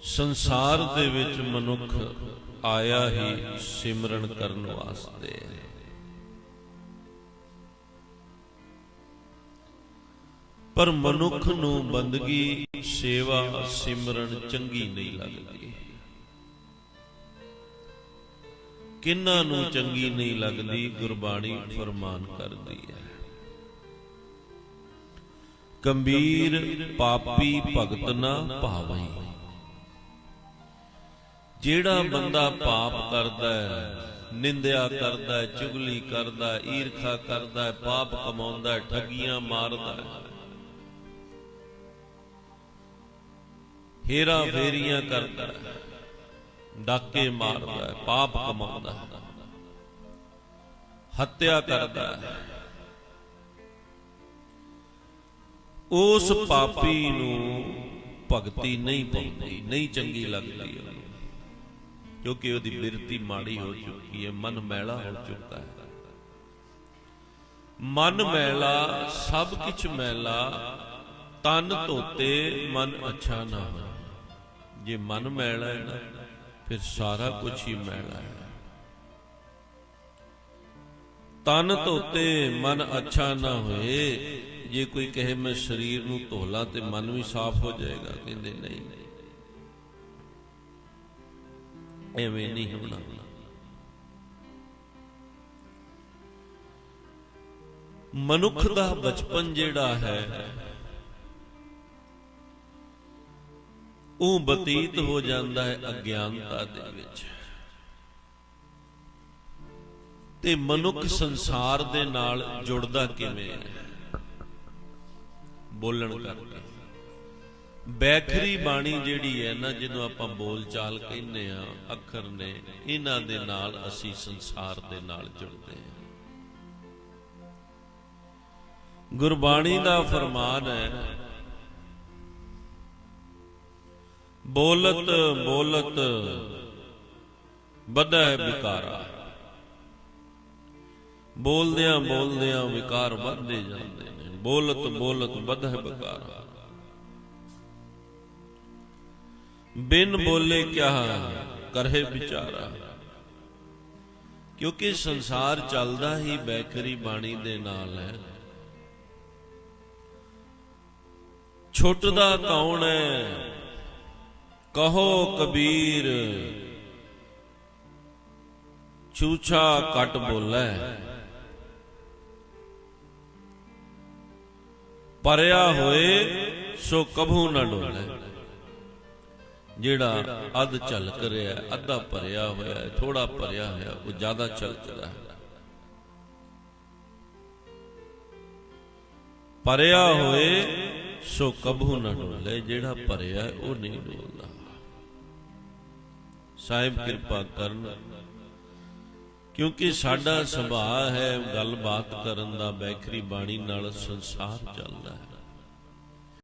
ਸੰਸਾਰ ਦੇ ਵਿੱਚ ਮਨੁੱਖ ਆਇਆ ਹੀ ਸਿਮਰਨ ਕਰਨ ਵਾਸਤੇ ਪਰ ਮਨੁੱਖ ਨੂੰ ਬੰਦਗੀ, ਸੇਵਾ, ਸਿਮਰਨ ਚੰਗੀ ਨਹੀਂ ਲੱਗਦੀ। ਕਿੰਨਾਂ ਨੂੰ ਚੰਗੀ ਨਹੀਂ ਲੱਗਦੀ, ਗੁਰਬਾਣੀ ਫਰਮਾਨ ਕਰਦੀ ਹੈ। ਗੰਭੀਰ ਪਾਪੀ ਭਗਤ ਨਾ ਭਾਵਈ ਜਿਹੜਾ ਬੰਦਾ ਪਾਪ ਕਰਦਾ ਹੈ, ਨਿੰਦਿਆ ਕਰਦਾ ਹੈ, ਚੁਗਲੀ ਕਰਦਾ ਹੈ, ਈਰਖਾ ਕਰਦਾ ਹੈ, ਪਾਪ ਕਮਾਉਂਦਾ ਹੈ, ਠੱਗੀਆਂ ਮਾਰਦਾ ਹੈ। ਹੇਰਾ ਫੇਰੀਆਂ ਕਰਦਾ ਹੈ, ਡਾਕੇ ਮਾਰਦਾ ਹੈ, ਪਾਪ ਕਮਾਉਂਦਾ ਹੈ। ਹੱਤਿਆ ਕਰਦਾ ਹੈ। ਉਸ ਪਾਪੀ ਨੂੰ ਭਗਤੀ ਨਹੀਂ ਪਾਉਂਦੀ, ਨਹੀਂ ਚੰਗੀ ਲੱਗਦੀ ਕਿਉਂਕਿ ਉਹਦੀ ਬਿਰਤੀ ਮਾੜੀ ਹੋ ਚੁੱਕੀ ਹੈ, ਮਨ ਮੈਲਾ ਹੋ ਚੁੱਕਾ ਹੈ। ਮਨ ਮੈਲਾ, ਸਭ ਕੁਝ ਮੈਲਾ, ਤਨ ਧੋਤੇ ਮਨ ਅੱਛਾ ਨਾ ਹੋਇਆ ਜੇ ਮਨ ਮੈਲਾ ਹੈ ਨਾ, ਫਿਰ ਸਾਰਾ ਕੁਝ ਹੀ ਮੈਲਾ ਹੈ। ਤਨ ਧੋਤੇ ਮਨ ਅੱਛਾ ਨਾ ਹੋਏ, ਜੇ ਕੋਈ ਕਹੇ ਮੈਂ ਸਰੀਰ ਨੂੰ ਧੋਲਾ ਤੇ ਮਨ ਵੀ ਸਾਫ਼ ਹੋ ਜਾਏਗਾ, ਕਹਿੰਦੇ ਨਹੀਂ। ਐਵੇਂ ਨਹੀਂ ਹੋਣਾ। ਮਨੁੱਖ ਦਾ ਬਚਪਨ ਜਿਹੜਾ ਹੈ, ਉਹ ਬਤੀਤ ਹੋ ਜਾਂਦਾ ਹੈ ਅਗਿਆਨਤਾ ਦੇ ਵਿੱਚ। ਤੇ ਮਨੁੱਖ ਸੰਸਾਰ ਦੇ ਨਾਲ ਜੁੜਦਾ ਕਿਵੇਂ ਹੈ? ਬੋਲਣ ਕਰਕੇ। ਬੈਖਰੀ ਬਾਣੀ ਜਿਹੜੀ ਹੈ ਨਾ, ਜਿਹਨੂੰ ਆਪਾਂ ਬੋਲ ਚਾਲ ਕਹਿੰਦੇ ਆ ਅੱਖਰ ਨੇ, ਇਹਨਾਂ ਦੇ ਨਾਲ ਅਸੀਂ ਸੰਸਾਰ ਦੇ ਨਾਲ ਜੁੜਦੇ ਹਾਂ। ਗੁਰਬਾਣੀ ਦਾ ਫਰਮਾਨ ਹੈ, ਬੋਲਤ ਬੋਲਤ ਬਧੈ ਵਿਕਾਰਾ। ਬੋਲਦਿਆਂ ਬੋਲਦਿਆਂ ਵਿਕਾਰ ਵੱਧਦੇ ਜਾਂਦੇ ਨੇ। ਬੋਲਤ ਬੋਲਤ ਬਧੈ ਵਿਕਾਰਾ। ਬਿਨ ਬੋਲੇ ਕਿਆ ਕਰਹਿ ਵਿਚਾਰਾ। ਕਿਉਂਕਿ ਸੰਸਾਰ ਚੱਲਦਾ ਹੀ ਬੈਕਰੀ ਬਾਣੀ ਦੇ ਨਾਲ ਹੈ। ਛੁੱਟਦਾ ਕੌਣ ਹੈ? ਕਹੋ ਕਬੀਰ, ਛੂਛਾ ਘਟ ਬੋਲੇ। ਪਰਿਆ ਹੋਏ ਸੋ ਕਭੂ ਨਾ ਡੋਲੇ। ਜਿਹੜਾ ਅੱਧ ਝਲਕ ਰਿਹਾ ਅੱਧਾ ਭਰਿਆ ਹੋਇਆ ਹੈ ਥੋੜਾ ਭਰਿਆ ਹੋਇਆ, ਉਹ ਜ਼ਿਆਦਾ ਝਲਕਦਾ ਹੈ। ਭਰਿਆ ਹੋਏ ਸੋ ਕਬੂ ਨਾ ਡੋਲੇ, ਜਿਹੜਾ ਭਰਿਆ ਉਹ ਨਹੀਂ ਡੋਲਦਾ। ਸਾਹਿਬ ਕਿਰਪਾ ਕਰਨ, ਕਿਉਂਕਿ ਸਾਡਾ ਸੁਭਾਅ ਹੈ, ਗੱਲਬਾਤ ਕਰਨ ਦਾ ਬੈਖਰੀ ਬਾਣੀ ਨਾਲ ਸੰਸਾਰ ਚੱਲਦਾ ਹੈ।